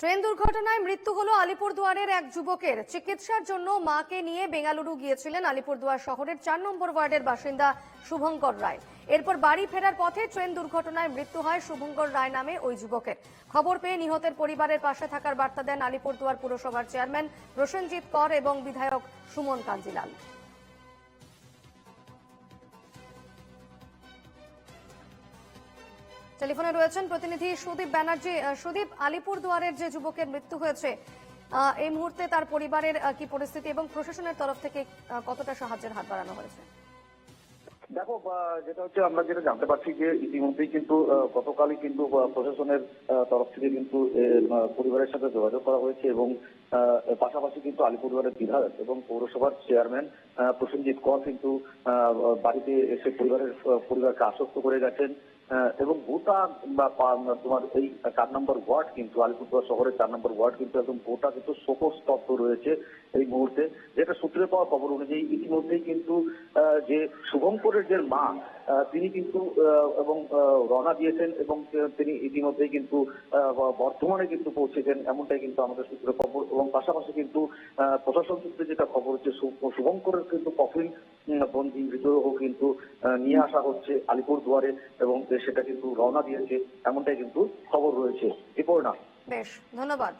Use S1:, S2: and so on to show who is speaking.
S1: Train দুর্ঘটনায় মৃত্যু হলো আলিপুরদুয়ারের এক যুবকের। চিকিৎসার জন্য মাকে নিয়ে বেঙ্গালুরু গিয়েছিলেন আলিপুরদুয়ার শহরের চার নম্বর ওয়ার্ডের বাসিন্দা শুভঙ্কর রায়। এরপর বাড়ি ফেরার পথে ট্রেন দুর্ঘটনায় মৃত্যু হয় শুভঙ্কর রায় নামে ওই যুবকের। খবর পেয়ে নিহতের পরিবারের পাশে থাকার বার্তা দেন আলিপুরদুয়ার পুরসভার চেয়ারম্যান প্রসেনজিৎ কর এবং বিধায়ক সুমন কাঞ্জিলাল। টেলিফোনে রয়েছেন প্রতিনিধি সুদীপ ব্যানার্জি। সুদীপ, আলিপুরদুয়ারের যে যুবকের মৃত্যু হয়েছে এই মুহূর্তে তার পরিবারের কি পরিস্থিতি এবং প্রশাসনের তরফ থেকে কতটা সাহায্যের হাত বাড়ানো হয়েছে?
S2: দেখো যেটা হচ্ছে, আমরা যেটা জানতে পারছি যে ইতিমধ্যেই কিন্তু গতকালই কিন্তু প্রশাসনের তরফ থেকে কিন্তু পরিবারের সাথে যোগাযোগ করা হয়েছে এবং পাশাপাশি কিন্তু আলিপুরদুয়ারের বিধায়ক এবং পৌরসভার চেয়ারম্যান প্রসেনজিৎ কর কিন্তু বাড়িতে এসে পরিবারের পরিবারকে আশ্বস্ত করে গেছেন। এবং গোটা তোমার এই চার নম্বর ওয়ার্ড কিন্তু আলিপুরদুয়ার শহরের চার নম্বর ওয়ার্ড কিন্তু একদম গোটা কিন্তু শোকস্তব্ধ রয়েছে এই মুহূর্তে। যেটা সূত্রে পাওয়া খবর অনুযায়ী ইতিমধ্যেই কিন্তু যে শুভঙ্করের যে মা তিনি কিন্তু এবং রওনা দিয়েছেন এবং তিনি ইতিমধ্যেই কিন্তু আহ, ব- বর্ধমানে কিন্তু পৌঁছেছেন। এমনটাই কিন্তু আমাদের সূত্রে খবর এবং পাশাপাশি কিন্তু প্রশাসন সূত্রে যেটা খবর হচ্ছে শুভঙ্করের কিন্তু কফিন বন্দি মৃতদেহ কিন্তু নিয়ে আসা হচ্ছে আলিপুর দুয়ারে এবং সেটা কিন্তু রওনা দিয়েছে, এমনটাই কিন্তু খবর রয়েছে। রিপোর্ট না
S1: বেশ, ধন্যবাদ।